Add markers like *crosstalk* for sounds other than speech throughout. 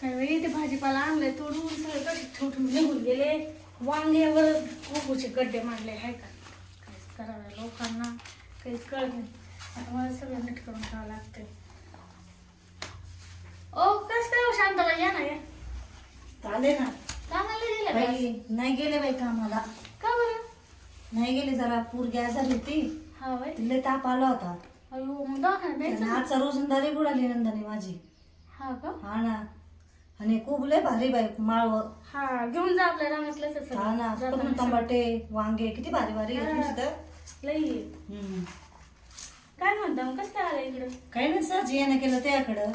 काय बाई ते भाजीपाला आणलाय तोडून सगळे कसे ठेवून निघून गेले? वांग्यावर कोकोचे गड्डे मारले हाय का? काहीच करावं लोकांना काहीच कळत नाही. आता मला सगळं नीट करून ठेवावं लागतंय. ओ कस काय हो शांताबाई? या ना या. आले ना. कामाला गेले? बाई नाही गेले बाई कामाला. का बरं? नाही गेले जरा पूर गॅस झाली होती. हा बाई. तिला ताप आला होता. अयो मग दवाखान्यात द्यायचं. आजचा रोजंदारी बुडाली नंदनी माझी. हा का? हा ना. आणि खूप लय भारी बाई माळव. हा घेऊन जा आपल्या हा ना जाताना टमाटे वांगे किती भारी भारी. लई. आहे. हम्म. काय म्हणता मग कसं काय आलं इकडं? काही नाही सहज येणं केलं त्याकडं.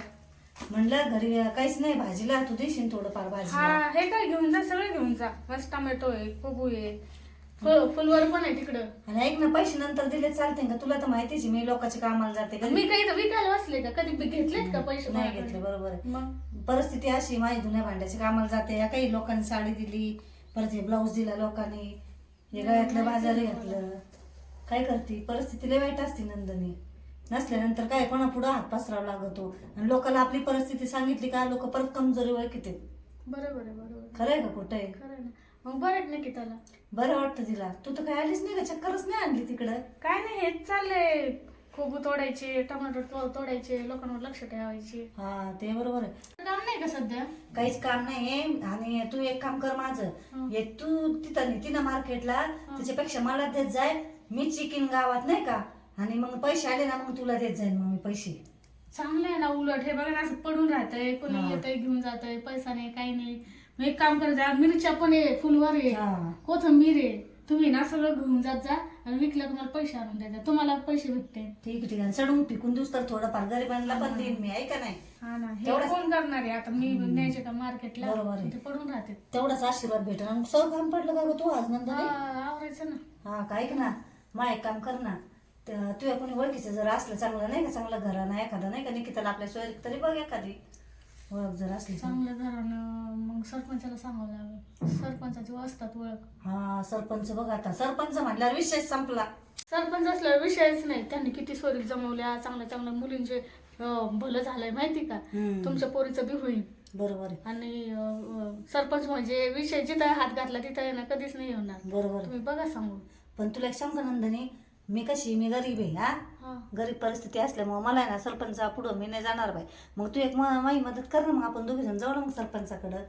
म्हणलं घरी काहीच नाही भाजीला तू देशील थोडंफार भाजीला. हा हे काय घेऊन जा सगळं घेऊन जा. मस्त टोमॅटो आहे कोबू आहे फुल- फुलवर पण आहे तिकडं. आणि ऐक ना पैसे नंतर दिले चालते का? तुला तर माहितीच आहे, मी लोकांच्या कामाला जाते. कधी मी काही इथं विकायला बसले का? कधी बी घेतलेत का पैसे नाही माझ्याकडे? घेतले बरोबर आहे. मग? परिस्थिती अशी माझी जुन्या भांड्याच्या कामाला जाते. या काही लोकांनी साडी दिली परत हे ब्लाऊज दिला लोकांनी. हे गळ्यातलं बाजार घेतलं. काय करते? परिस्थिती लय वाईट असते नंदनी. नसल्यानंतर काय कोणा पुढं हात पसरावा लागतो. आणि लोकांना आपली परिस्थिती सांगितली का लोक परत कमजोरी ओळखीते बरोबर आहे बरोबर आहे. खरंय का? कुठं आहे. खरं आहे ना. मग बरं ना की त्याला. बरं वाटतं तिला. तू तर काय आलीच नाही का? चक्करच नाही आणली तिकडं. काय नाही हेच चाललंय. कोबू तोडायचे टोमॅटो तो- तोडायचे लोकांवर लक्ष ठेवायचे. हा ते बरोबर आहे. काम नाही का सध्या? काहीच काम नाही आणि तू एक काम कर माझं. हं. हे तू तिथं नेती ना मार्केटला त्याच्यापेक्षा मला देत जाय. मी चिकीन गावात नाही का? आणि मग पैसे आले ना मग तुला देत जाईन मग मी पैसे. चांगलं आहे ना उलट. हे बघा ना असं पडून राहतंय. कोणी हा. येतंय घेऊन जातंय. पैसा नाही काही नाही. मग एक काम करायचं मिरच्या पण आहे फुलवर आहे हा. कोथंबीर आहे. तुम्ही ना सगळं घेऊन जात जा आणि विकलं तुम्हाला पैसे आणून द्यायचे तुम्हाला पैसे भेटते. ठीक आहे ठीक आहे. चढून पिकून दिवस तर थोडंफार. गरिबांना पण देईन मी ऐका नाही? हा ना. हे तेवढंच- कोण करणार आहे? आता मी न्यायचे का मार्केटला? बरोबर आहे. ते पडून राहते. तेवढाच आशीर्वाद भेटेल. आणि सगळं काम पडलं का गं तू आज नंतर? आवरायचं ना. हा काय ना. मा एक काम कर ना. त- तुझ्या कोणी ओळखीचं जर असलं चांगलं नाही का? चांगलं घरा नाही एखादं नाही का? निकिताला आपल्या सोयरी तरी बघ एखादी. ओळख जर असली तर. चांगलं घरानं मग सरपंचाला सांगावं लागेल. सरपंचाची वाजतात ओळख. हा सरपंच बघ आता. सरपंच म्हटल्यावर विषय संपला. सरपंच असल्यावर विषयच नाही. त्यांनी किती सोयरी जमवल्या चांगल्या चांगल्या मुलींचे अं, भलं झालंय माहिती का? हम्म. तुमच्या पोरीचं बी होईल. बरोबर आहे. आणि अं, सरपंच म्हणजे विषय जिथं हात घातला तिथं आहे ना कधीच नाही होणार. बरोबर आहे. तुम्ही बघा सांगू पण तुला एक सांगतो नंदनी मी कशी मी गरीब आहे हा? गरीब परिस्थिती असल्यामुळे मला आहे ना सरपंचा पुढं मी नाही जाणार बाई. मग तू एक म- माझी मदत कर ना मग आपण दोघे जण जाऊ ना मग सरपंचाकडं.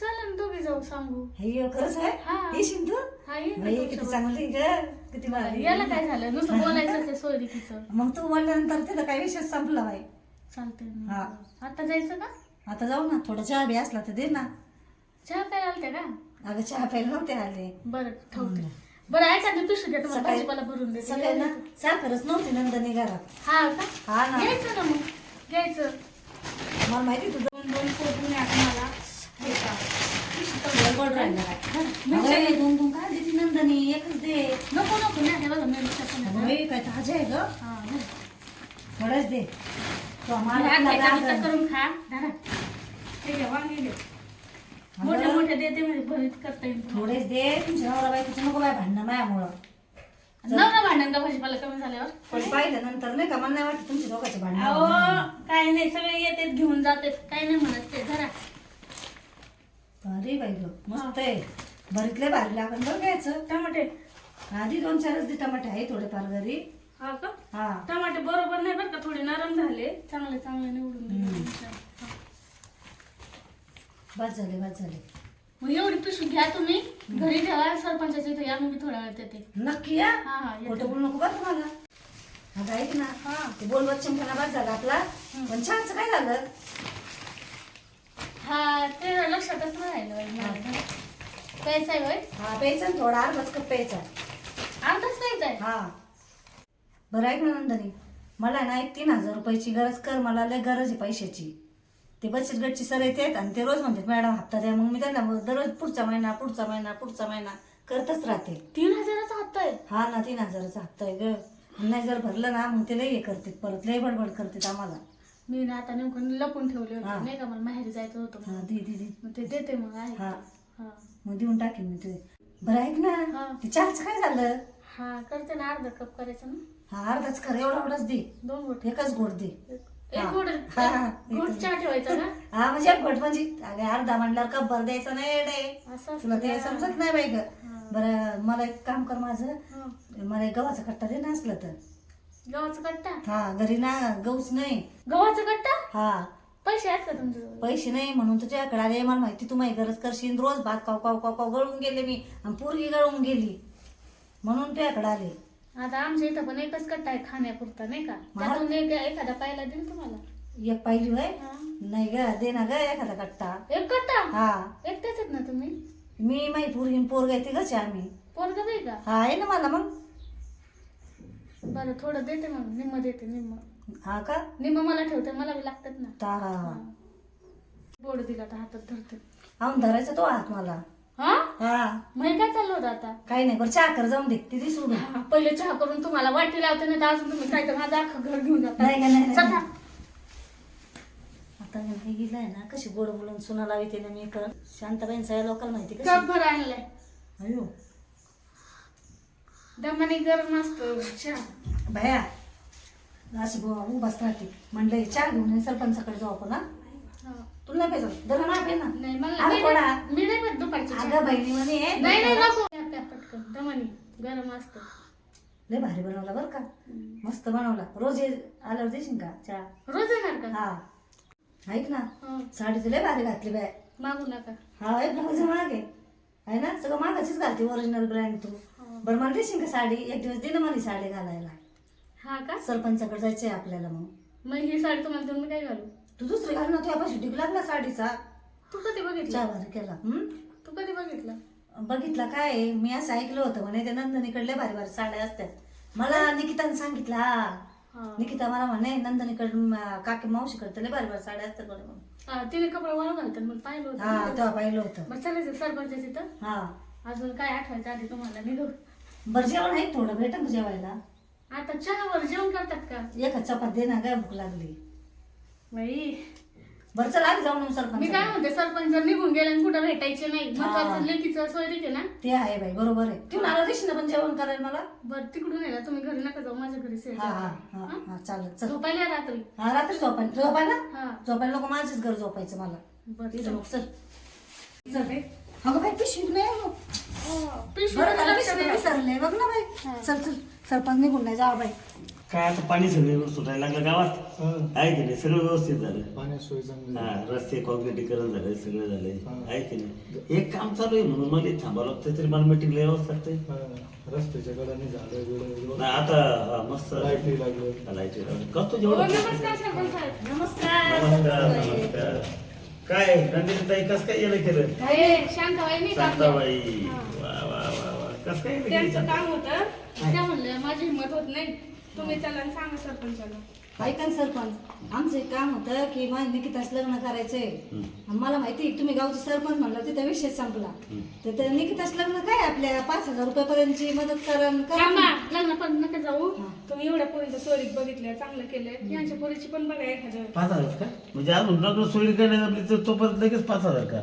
चालेल दोघी जाऊ सांगू. हे खरंच हा. आहे येशील तू? हा ये ना बाई, किती. चांगली ग. किती भारी. याला काय झालं? नुसतं बोलायचं सोयरीकीचं मग तू बोलल्यानंतर तिथं काही विषय संपला बाई चालतंय हा. आता जायचं का? आता जाऊ ना. थोडा चहा बी असला तर दे ना. चहा प्यायला आलते का? अगं चहा प्यायला नव्हते आले. बरं ठेवते. बरं मी पिशवी घेतो मला सकाळी- भाजीपाला भरून देते. सकाळी ना साखरच नव्हती नंदनी घरात. हा का? हा ना. घ्यायचं ना मग घ्यायचं. मला माहिती तुझं दोन दोन कोबून आता मला हे का? राहिलं काय? मिरच्या अगं, हे दोन दोन काय देते नंदनी? एकच दे. नको नको नाही हे बघा आहेत. अगं बाई, काय ताजे आहे ग. हा. थोडंच दे. तो आम्हाला घ्या, करून खा. धरा. हे घ्या वांगे घे मोठे मोठे देते म्हणजे भरीत करता येईल. थोडेच दे तुमच्या नवरा बायकोचं नको बाय भांडणं मायामुळं नवरा भांडण का भाजीपाला कमी झाल्यावर? पण पाहिलं नंतर नाही का मला नाही वाटत तुमच्या दोघांचे अहो भांडणं काय नाही सगळे येतात घेऊन जातात काय नाही म्हणत ते धरा अरे बाई ग मस्त आहे. भरीतले भारी लागन बरं घ्यायचं. टमाटे. आधी दोन चारच दे टमाटे आहे थोडेफार घरी. हा का? हा. टमाटे बरोबर नाही बरं का थोडे नरम झाले. चांगले चांगले निवडून दिले. बस झाले बस झाले. मग एवढी पिशवी घ्या तुम्ही. घरी ठेवा सरपंचाच्या इथे या मी थोड्या वेळात येते. नक्की या? हा हा येते. खोटं बोलू नको बरं तुम्हाला. अगं ऐक ना. हा. ते बोलवत चंपना बाद झाला आपला. पण छानच काय झालं? हा ते लक्षातच नाही राहिलं बाई मला. प्यायचं आहे होय हा प्यायचा ना थोडा अर्धाच कप प्यायचा अर्धाच प्यायचं आहे? हा. बरं ऐक ना नंदनी. मला ना एक तीन हजार रुपयाची गरज कर मला लय गरज आहे पैशाची. ते बचत गटची सर येतात आणि ते रोज म्हणतात मॅडम हप्ता द्या. मग मी त्यांना दररोज पुढचा महिना पुढचा महिना पुढचा महिना. करतच राहते. तीन हजाराचा हप्ता आहे? हा ना तीन हजाराचा हप्ता आहे ग. नाही जर भरलं ना मग ते लय हे करतात परत लय बडबड करतात आम्हाला. मी ना आता नेमकं लपून ठेवले हा. होते नाही का मला माहेरी जायचं होतं हा दे दे दे. मग ते देते मग आहे. हा. हा. मग देऊन टाकेन मी ते. बरं ऐक ना. हा. ते चहाचं काय झालं? हा करते ना अर्धा कप करायचं ना. हा अर्धाच कर एवढा एवढाच दे. दोन गोट. एकच गोड दे. एक ठेवायचा का? हा म्हणजे घोट म्हणजे अरे अर्धा म्हणल्यावर कब्बर द्यायचं नाही तुला ते? समजत नाही बाई ग. बरं मला एक काम कर माझं. मला एक गव्हाचा कट्टा दे ना असलं तर. गव्हाचा कट्टा? हा घरी ना गहूच नाही. गव्हाचा कट्टा? हा. पैसे आहेत का तुमच्याजवळ पैसे नाही म्हणून तुझ्याकडे आले. मला माहिती तू माझी गरज करशील. रोज भात काव काव काव काव गळून गेले मी. आणि पोरगी गळून गेली. म्हणून तुझ्याकडे आले. आता आमच्या इथं पण एकच कट्टा आहे खाण्यापुरता नाही का? मला- त्यातून एक एखादा पायला देईल तुम्हाला. एक पाहिजे वय हा. नाही ग दे ना ग एखादा कट्टा. एक कट्टा? हा. एकटेच आहेत ना तुम्ही? मी माही पोरगी पोरग आहे तिघच आहे आम्ही. पोरग नाही का? हा आहे ना मला मग. बरं थोडं देते मग. निम्म देते निम्म. हा का? निम्म मला ठेवते मला बी लागतात ना. ता हा. बोर्ड दिला तर हातात धरते. आऊन धरायचा तो हात मला. हा. हा मग काय चाललं होतं आता? काही नाही बरं चहा कर जाऊन दे. सोडून हा, पहिले चहा करून तुम्हाला वाटी लावते नाही तर अजून तुम्ही काय तर माझं अख्खं घर घेऊन जाता. नाही का, नाही, नाही. चला. आता हे गेलाय ना कशी गोड बोलून सुना लावते ना मी पण शांताबाईंचा या लोकांना माहिती कशी. कप भर आणलाय अयो. दमाने गरम असतो चहा. भया अशी बुवा उभाच राहते. म्हणलं चहा घेऊन ये, सरपंचाकडे जाऊ आपण हा? हा. तुला नाही पाहिजे दर ना पे ना. नाही मला? नाही- मी नाही पेत दुपारची चहा. अगं बहिणी म्हणे नाही नाही नको. पटकन. दमाने गरम असतं. लय भारी बनवला बरं का. मस्त बनवला. रोज ये- आल्यावर देशील का चहा? रोज येणार का? हा. ऐक ना. हा. साडी तुला लय भारी घातली बाय. मागू नका. हा एक ब्लाऊज महाग आहे आहे ना? सगळं मागाचीच घालते ओरिजिनल ब्रँड तू. हा. बरं मला देशील का साडी? एक दिवस दे ना मला ही साडी घालायला. हा का? सरपंचाकडे जायचंय आपल्याला मग. मग ही साडी तुम्हाला देऊन मी काय घालू? तू दुसरी घाल ना तुझ्या पाशी टिक लागला साडीचा. तू कधी बघितलं? भारी केला. हम्म? तू कधी बघितलं? बघितला काय? मी असं ऐकलं होतं म्हणे ते नंदनीकडले भारी भारी साड्या असतात मला निकिताने सांगितलं हा. हा. निकिता मला म्हणे नंदनीकडे काकी मावशीकडे लय भारी भारी साड्या असतात म्हणे म्हणून. हा, तिने कपडे वाळू घालतात मग पाहिलं हा होतं तेव्हा पाहिलं होतं. बरं चालायचं सरपंच तिथं. हा. अजून काय आठवायचं आधी तुम्हाला? निघू. बरं जेवण आहे थोडं? भेटन का जेवायला? आता चहावर जेवण करतात का? एका चपात दे ना काय भूक लागली. बाई. बरं चल आधी जाऊन येऊ मी सरपंच काय म्हणते सरपंच जर निघून गेले आणि कुठं भेटायचे नाही. महत्वाचं लेकीचं सोय आहे ना. ते आहे बाई बरोबर आहे. तू आला देशील ना पण जेवण करायला मला? बरं तिकडून ना तुम्ही घरी नका जाऊ माझ्या घरी हा हा हा हा? चालेल चल. झोपायला या रात्री. हा रात्री झोपायला. झोपायला? हा. झोपायला नको माझंच घर झोपायचं मला. बरं चल. चल. चल रे अगं बाई पिशवी नाही हो. पिशवी बरं झालं लक्षात पिशवी ठेवा. विसरले. बघ ना बाई. चल चल. सरपंच निघून नाही जा बाई. काय आता पाणी सगळं सुटायला लागलं गावात. आहे की नाही? सगळं व्यवस्थित झालं. चांगली हा रस्ते कॉन्क्रिटीकरण झालंय सगळं झालंय हा. आहे की नाही? एक काम चालू आहे म्हणून मला इथे थांबावं लागतं तरी मला मिटिंगला यावंच लागतंय. हा, रस्त्याच्या कडाने नाही आता हा, मस्त. लाईटही लागले. लाईटी लागली. करतो हो, जेवढं नमस्कार सरपंच साहेब. नमस्कार. नमस्कार सरपंच. नमस्कार. काय रणजिताई कसं काय येणं केलं? हे शांताबाई? शांताबाई. हा. वा वा वा वा. कसं काय त्यांचं काम होतं. त्या म्हणलं माझी हिंमत होत नाही. तुम्ही चला आणि सांगा सरपंचाला. ऐका ना सरपंच आमचं एक काम होतं की माझ्या निकिताच लग्न करायचंय. हम्म. आणि मला माहिती आहे, तुम्ही गावचे सरपंच म्हणलं तिथं विषय संपला. हम्म. तर त्या निकिताच लग्न काय आपल्या पाच हजार रुपयापर्यंतची मदत करा न करा. थांबा लग्न पण नका जाऊ. तुम्ही एवढ्या पोरीचं सोयरीक बघितलं चांगलं केलं यांच्या पोरीची पण बघा एखादं. पाच हजार का? म्हणजे अजून लग्न सोयी करण्यात आपली तर तोपर्यंत लगेच पाच हजार का?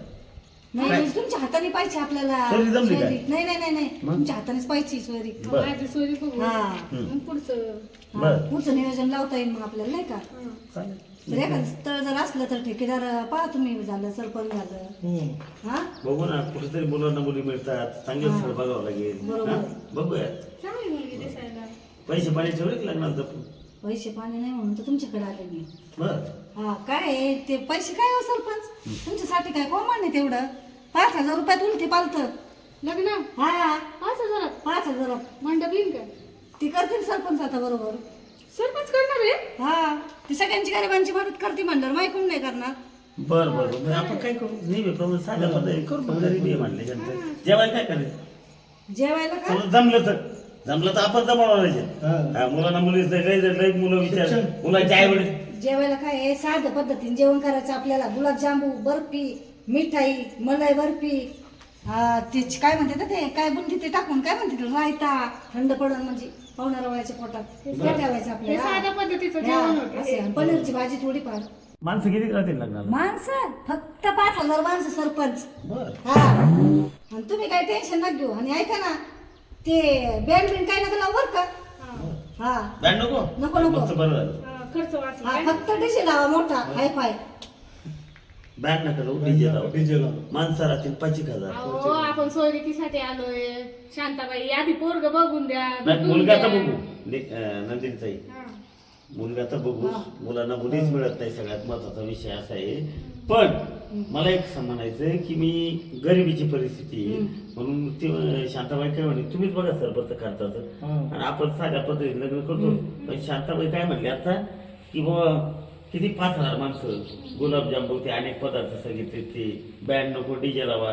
नाही तुमच्या हाताने पाहिजे आपल्याला. जमली. नाही नाही नाही नाही. मग? तुमच्या हातानेच पाहिजे सोयरी बरं. माझी सोयरीक बघू हा. मग पुढचं. बरं. पुढचं नियोजन लावता येईल मग आपल्याला नाही का? हा. चालेल. एखादं स्थळ जर असलं तर ठेकेदार पहा तुम्ही झालं सरपंच झालं. हा? बघू ना कुठेतरी मुलांना मुली मिळतात. चांगलं स्थळ बघावं लागेल. बरोबर. हा? बघूया. चांगली मुलगी दिसायला. पैसे पाणी ठेवले की लग्नात जपून? पैसे पाणी नाही म्हणून तर तुमच्याकडे आले मी. बर. हा काय आहे, ते पैसे काय हो सरपंच? तुमच्यासाठी काय कॉमन आहे तेवढं? पाच हजार रुपयात उलटी पालत लग्न? हा. पाच हजारात? पाच हजार मंडप येईन का? ती करतील सरपंच आता बरोबर. सरपंच करणार आहे? हा. ती सगळ्यांची गरिबांची मदत करते म्हणलं माहिती नाही करणार. बर बर बर. मग आपण काय करू? नेहमी साध्या पद्धती करू मग. गरीबी आहे म्हणले जेवायला काय करायचं? जेवायला का? समजा जमलं तर. जमलं तर आपण जमवणार हा. आहे मुलांना मुली लय लय मुलं विचार. मुलांचे आई वडील. जेवायला काय? आहे साध्या पद्धतीने जेवण करायचं आपल्याला. गुलाबजांबू बर्फी मिठाई मलाई बर्फी हा ते काय म्हणते ना ते काय बुंदी ते टाकून काय म्हणते ते रायता थंड पडून म्हणजे पाहुणा रवायच्या पोटात ठेवायचं हे आपल्याला? साध्या पद्धतीचं जेवण होतं. असं आहे. पनीरची भाजी थोडीफार. माणसं किती राहतील लग्नाला? माणसं? फक्त पाच हजार माणसं सरपंच. बर. हा. आणि तुम्ही काय टेन्शन नका घेऊ. आणि ऐका ना ते बँड बिंड काय नका लावू बरं का? हा. हा. बँड नको? नको, नको. मस्त बरं झालं. हा, खर्च वाचला हा काय? फक्त डिशे लावा मोठा? हाय फाय. बँड नका जाऊ डीजे लावा डीजे लावा. माणसं राहतील पाच एक हजार अहो आपण सोयरिकीसाठी आलोय. शांताबाई आधी पोरग बघून द्या. नाही मुलगा तर द्या. बघू. ने- अं, नंदिनीताई. हा. मुलगा तर बघू मुलांना मुलीच मिळत नाही सगळ्यात महत्त्वाचा विषय असा आहे. पण मला एक म्हणायचं की मी गरिबीची परिस्थिती आहे. म्हणून ती अं, शांताबाई काय म्हणे तुम्हीच बघा सरपंच खर्चाचं हा. आणि आपण साध्या पद्धतीने लग्न करतो. पण शांताबाई काय म्हणले आता की बुवा किती पाच हजार माणसं गुलाबजाम ते अनेक पदार्थ सांगितले ते बँड नको डीजे लावा.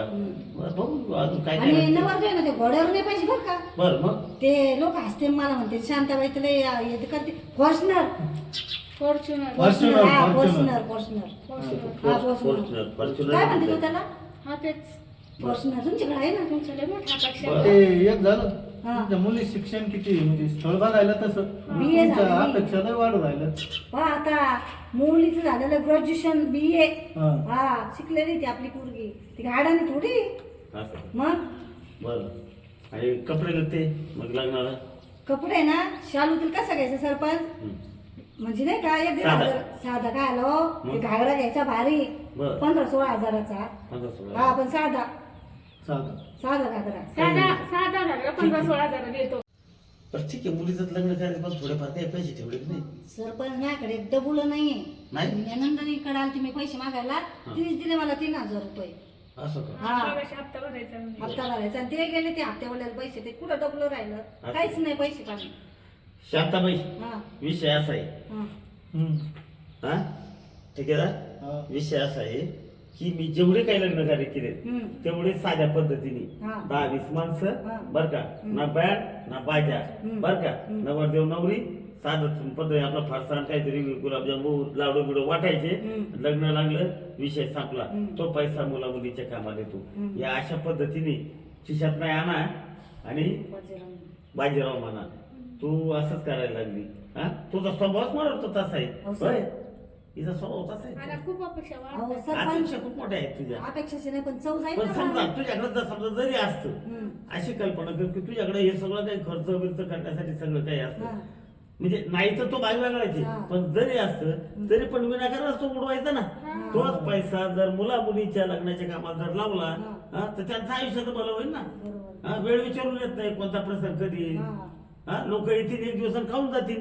बघू अजून काय ना ते घोड्यावर नाही पाहिजे बरं का? बरं मग? ते लोक हसते मला म्हणते शांताबाई तुला हे ते करते. Fortuner Fortuner Fortuner. हा फॉर्च्युनर. फॉर्च्युनर फॉर्च्युनर फॉर्च्युनर हा फॉर्च्युनर, फॉर्च्युनर फॉर्च्युनर काय म्हणते म्हणते. तू त्याला? हा तेच. फॉर्च्युनर तुमच्याकडे आहे ना तुमच्या लय मोठा अपेक्षा बरं. ते एक झालं हा. तुमच्या मुली शिक्षण किती? म्हणजे स्थळ बघायला तसं BA तुमच्या झाली. अपेक्षा लय वाढू राहिलं पहा आता मुलीचं झालेलं ग्रॅज्युएशन बी ए हा. हा शिकलेली ती आपली पोरगी ती गाडाने थोडी असं मग बरं आणि कपडे लागते मग लग्नाला कपडे ना शालू तुला कसा घ्यायचा सरपंच. म्हणजे नाही का एक दीड साधा. हजार साधा काय आलो मग? घागरा घ्यायचा भारी बरं. पंधरा सोळा हजाराचा पंधरा सोळा. हा पण साधा साधं. साधा घागरा साधा साधा घागरा पंधरा सोळा हजार देतो बरं ठीक आहे. मुलीचं लग्न करायचं पण थोडेफार काही पैसे ठेवले की नाही. सरपंच माझ्याकडे डबुल नाहीये. नाही? नंदनीकडे आलती मी पैसे मागायला. तिनेच दिले मला तीन हजार रुपये. असं का? हा. मगाशी हप्ता भरायचा म्हणजे. हप्ता भरायचा. आणि ते गेले ते हप्त्यावाल्याला पैसे ते कुठं डबल राहिलं? काहीच नाही पैसे पाणी शांताबाई हा. विषय असा आहे. हा. हा? ठेकेदार हा. विषय असा आहे. की मी जेवढे काही लग्न कार्य केले. तेवढे साध्या पद्धतीने. दहा वीस माणसं. बर का ना बँड ना बाजा. बर का नवरदेव नवरी साधं पद्धती आपला फारसाण काहीतरी गुलाबजामू लाडू बिडू वाटायचे. लग्न लागलं विषय संपला. तो पैसा मुला मुलीच्या कामात येतो. या अशा पद्धतीने खिशात नाही आणा आणि बाजीराव. म्हणा तू असंच करायला लागली हा तुझा स्वभावच मला तसा आहे हो? हिचा स्वभाव आहे खूप अपेक्षा अहो वाटतात सरपंच अपेक्षा खूप मोठ्या आहेत तुझ्या अपेक्षाचे नाही पण चव जाईल पण ना समजा मला. तुझ्याकडे जर समजा जरी असतं हम्म. अशी कल्पना कर की तुझ्याकडे हे सगळं काही खर्च बिर्च करण्यासाठी सगळं काही हा. असतं म्हणजे नाही तर तो भाग वेगळायचे हा. पण जरी असतं तरी पण विनाकारण तो उडवायचा ना तोच पैसा जर मुला मुलीच्या लग्नाच्या कामात जर लावला हा. हा, तर त्यांचं आयुष्य तर भलं होईल ना बरोबर हा, वेळ विचारून येत नाही कोणता प्रसंग कधी येईल हा. हा लोक येतील एक दिवस खाऊन जातील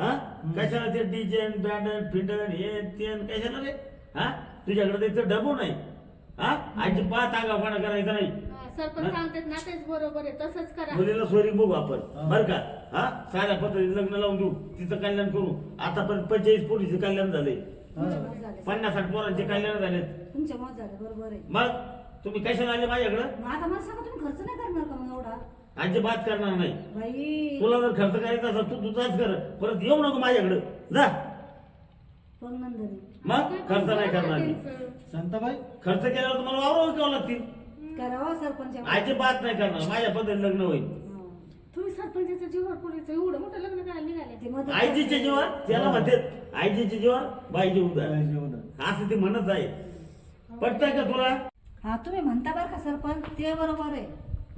हा? कशाला ते डिजेन बँडन फिंडन हे ते कशाला रे? हा? तुझ्याकडे त्याचं डबू नाही. हा? अजिबात आगापणा करायचा नाही. सरपंच सांगतात ना तेच बरोबर आहे तसंच करा. मुलीला सोयरी बघू आपण. बर का? हा? साध्या पद्धतीने लग्न लावून देऊ. तिचं कल्याण करू. आतापर्यंत पंचेचाळीस पोरीचे कल्याण झाले. पन्नास साठ पोरांचे कल्याण झालेत. तुमच्या मत झाले बरोबर आहे. मग? तुम्ही कशाला आले माझ्याकडं? मग आता मला सांगा तुम्ही खर्च नाही करणार का मग एवढा? अजिबात करणार नाही. बाई. तुला जर खर्च करायचा असेल तू तुझाच कर. परत येऊ नको माझ्याकडं. जा. पण नंदनी मग खर्च नाही करणार मी. शांताबाई? खर्च केल्यावर तुम्हाला वावरावं किंवा लागतील. करावा सरपंच अजिबात नाही करणार. माझ्या पद्धतीने लग्न होईल. तुम्ही सरपंचाच्या जीवावर पोरीचं एवढं मोठं लग्न करायला निघाले. ते मदत आईजीच्या जीवावर? त्याला म्हणते आईजीच्या जीवावर बाईचे उदार होतं. असं ते म्हणत आहे. पटतंय का तुला? हा तुम्ही म्हणता बरं का सरपंच? ते बरोबर आहे.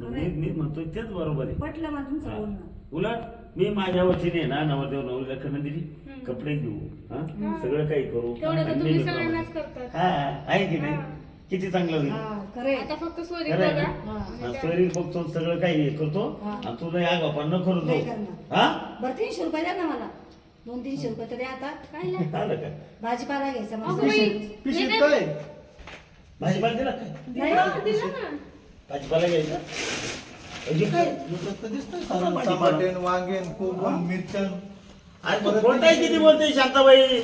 मी मी म्हणतोय तेच बरोबर आहे. पटलं मला तुमचं. बोलणं. उलट मी माझ्या वतीने ना नवरदेव नवरीला खरं दिली कपडे घेऊ हा? सगळं काही करू तेवढं तर आणि तुम्ही नेहमी सगळ्यांनाच प्रमाणे. करतात. हा आहे की नाही? किती चांगलं होईल. हा खरे आता फक्त सोयरी खरं आहे बघा. ना? हा. सोयरी बघतो सगळं काही हे करतो हा. आणि तुला या बापा न करू नाही करणार. हा? बरं तीनशे रुपये द्या ना मला. दोन तीनशे रुपये तरी आता. काय ला- आलं का? भाजीपाला घ्यायचा बाई, पिशवीत काय? भाजीपाला दिला काय? दिलं ना. भाजीपाला घ्यायचा. अजून काय? याच्यात तर दिसतंय आता सारं. भाजीपाला. टमाटेन वांगेन अरे तू खोटाय किती बोलते शांताबाई?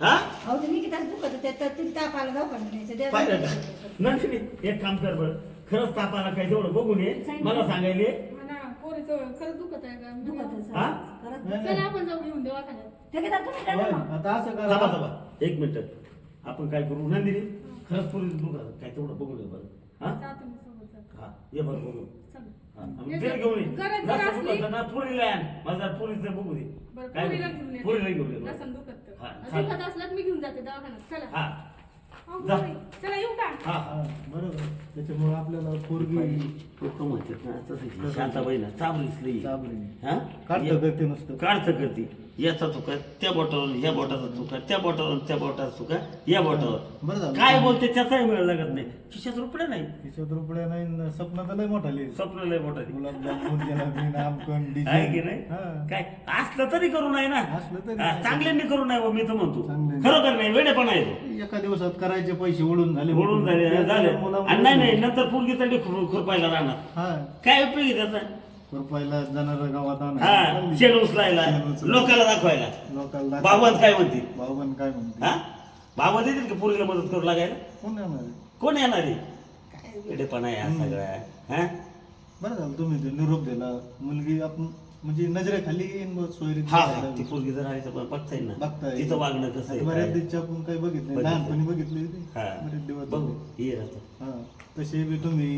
हा? अहो ते मी किती दुखत होते तर तुम्ही ताप आला दवाखान्यात. न्यायचं द्या पाहिलं दोन का तीनशे रुपये. नंदिनी एक काम कर बरं. खरंच तापाला काय तेवढं बघून ये. मला सांगायले. म्हणा पोरीचं खरंच दुखत आहे का? हा? चला. आपण जाऊ घेऊन दवाखान्यात. तुम्ही होय, मग. आता असं थांबा करा. थांबा एक मिनिट. आपण काय करू? नंदिनी खरंच पोरी दुखत काय तेवढं बघून ये बरं. हा? हा ये बरं बघू. हा, आम्ही जा. घेऊन ये. गरज जर नसतं असली- दुखत ना पुरीला आण. माझा पुरीचं बघू दे. बरं काय पोरीला? घेऊन येते. पोरीला घेऊन ये बरं. नसेल दुखत तर. हा, दुखत चालेल. असलं तर मी घेऊन जाते दवाखान्यात. चला. हा. अहो, जा. बाई, चला येऊ का? हा. हा, बरोबर. त्याच्यामुळे आपल्याला पोरगी लोक म्हणतात ना तसं शांताबाई ना चाबरीच लई. हा? काढतं करते नुसतं. काढतं करते. याचा चुका त्या बोटावर ह्या बोटाचा चुका त्या बोटावर त्या बोटाचा चुका या बोटावर. झालं. काय बोलते त्याचाही वेळ लागत नाही. खिशात रुपये नाही. खिशात रुपये नाही न स्वप्न तर लय मोठा लिहिलं स्वप्न लय मोठा गुलाबजाम केला मी नामकन आहे की डिझाईन नाही काय? असलं तरी करू नाही ना. असलं तरी हा, चांगल्यांनी करू नाही बा, मी तर म्हणतो. चांगल्यानी. खरोखर नाही वेडेपणा येतो एका दिवसात करायचे पैसे ओढून झाले. ओढून झाले झाले. आणि नाही नाही नंतर पूर्वी तंडी खुरपायला राहणार. हा. काय उपयोगी त्याचा? रुपयाला जाणार गावात हा आणा शेण उचलायला शेण उचलायला. लोकांना दाखवायला. लोकांना दाखव. काय म्हणतील भाऊबंद काय म्हणते? हा? बाबा देतील का पोरीला मदत करू लागायला? कोण येणार आहे? कोण येणार आहे? काय वेडेपणा आहे हा सगळा हा? बरं झालं तुम्ही ते निरोप दिला. मुलगी आपण म्हणजे नजरेखाली येईन बघ सोयरी हा हा ती पोरगी जर आली तर बघता येईल ना. बघता येईल. तिचं वागणं कसं आहे बऱ्याच काय. दिवशी आपण काही बघितलं बघितलं. लहानपणी बघितले ते हा. बरेच दिवस बघू. ये राहतो. हा तसे बी तुम्ही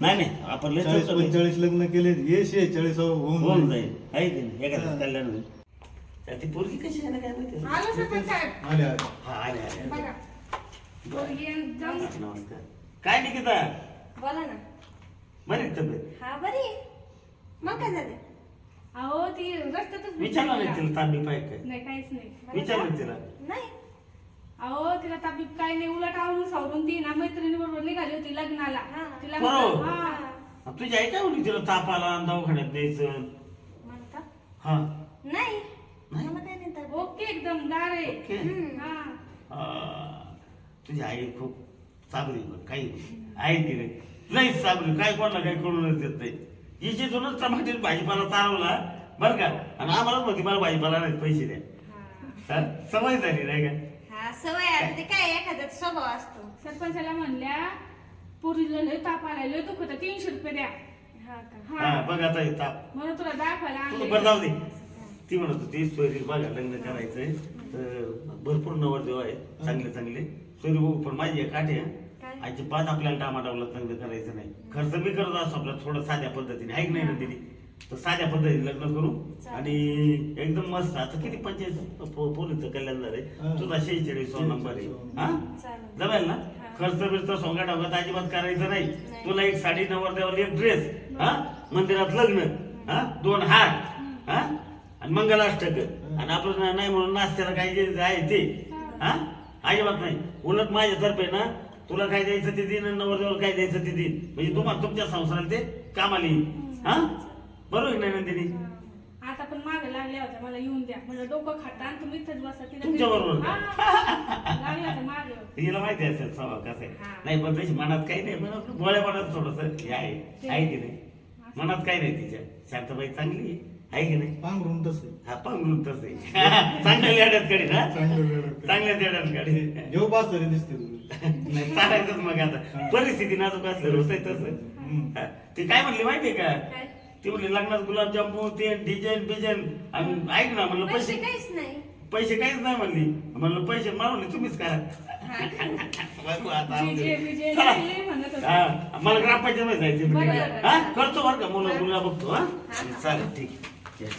नाही नाही आपण लय चाळीस आहे. पंचेचाळीस लग्न केले हे शेहेचाळीस होऊन होऊन जाईल. आहे की नाही? एखादं हा. कल्याण होईल. तर ती पोरगी कशी आहे ना काय माहिती? आलो सरपंच साहेब. आले आले. हा आले आले आले. बघा. पोरगी आणि जाऊन नमस्कार काय निकिता? बोला ना. बरी तब्येत? हा बरी आहे. मग काय झालं? अहो ती रस्त्यातच विचारलं नाही तिला तांबी पाय काय? नाही काहीच नाही. विचारलं तिला? नाही. अहो तिला ताबीब काय नाही उलट आवरून सावरून ती ना मैत्रिणी बरोबर निघाली होती लग्नाला. तिला बरोबर. म्हटलं, हा. तुझी आई काय म्हणली तिला ताप आला आणि दवाखान्यात द्यायचं म्हणता? हा. नाही. नाही? मला काय नाही तर ओके एकदम गार आहे. ओके. हा. हा. तुझी आई खूप साबरी बघ, काही आहे की नाही. लई साबरी काय कोणाला काय कळूनच देत नाही. हिच्यातूनच टमाटीत भाजीपाला चालवला बरं का? आणि आम्हालाच म्हणते मला भाजीपाला नाही पैसे द्या. हा? सवय झाली नाही का? हा सवय आहे. ते काय एखाद्याचा स्वभाव असतो. सरपंचाला म्हणल्या पोरीला लय ताप आला लय दुखत तीनशे रुपये द्या. हा का? हा. हा बघ आता हे ताप. म्हणून तुला दाखवायला आणले. बरं जाऊ दे. ती म्हणत होती सोयरी बघा लग्न करायचंय तर भरपूर नवरदेव आहे चांगले चांगले. सोयरी बघू पण माझी एक काठी आहे? अजिबात आपल्याला डामाडावला लग्न करायचं नाही. खर्च मी करत असतो आपला थोडं साध्या पद्धतीने. ऐक नाही ना दिली तर साध्या पद्धतीने लग्न करू. आणि एकदम मस्त. आता किती पंचायत पो- पोरीचं कल्याण झालंय. तुझा शेहेचाळीस नंबर आहे. हा? जमेल ना? खर्च बिर्च सोंगा डावगात अजिबात करायचं नाही. तुला एक साडी नवरदेवाला एक ड्रेस हा? मंदिरात लग्न हा? दोन हार हा? आणि मंगलाष्टक. आणि आपलं ना- नाही म्हणून नाश्त्याला काही जे आहे ते हा? अजिबात नाही. उलट माझ्यातर्फे ना तुला काय द्यायचं ते दिन आणि नवरदेवाला काय द्यायचं ते दिन म्हणजे तुम्हाला तुमच्या संसारात ते कामाला येईल हा? बरोबर आहे ना नंदिनी? आता पण मागे लागल्या होत्या मला येऊन द्या. म्हणलं डोकं खाता आणि तुम्ही इथंच बसा तुमच्या बरोबर का? हा. लागल्या होत्या मागे. तिला माहिती असेल स्वभाव कसा आहे. हा. नाही पण तशी मनात काही नाही पण आपलं मनात थोडस हे आहे. आहे की नाही? मनात काही नाही तिच्या. शांतबाई चांगली आहे. आहे की नाही? पांघरून तसे हा पांघरून तसं आहे. *laughs* चांगल्या लेड्यात कडे ना? चांगलं चांगल्या लेड्यात कडे जेव पाच तरी दिसते तुला. नाही चालायचंच मग आता. परिस्थिती नाजूक असलं होतंय तसं. ती काय म्हणली माहितीये का? काय? ती म्हणली लग्नात गुलाबजामुन ते डिझाईन बिझाईन. आणि ऐक ना म्हणलं पैसे पैसे काहीच नाही. पैसे काहीच नाही म्हणली. म्हणलं पैसे म्हणले तुम्हीच करा. बघू आता विजय विजय चला. लय म्हणत होते. हा, मला ग्रामपंचायत जायचं बरं, बरं. हा? करतो बरं का मुलं मुलं बघतो हा. चालेल ठीक आहे.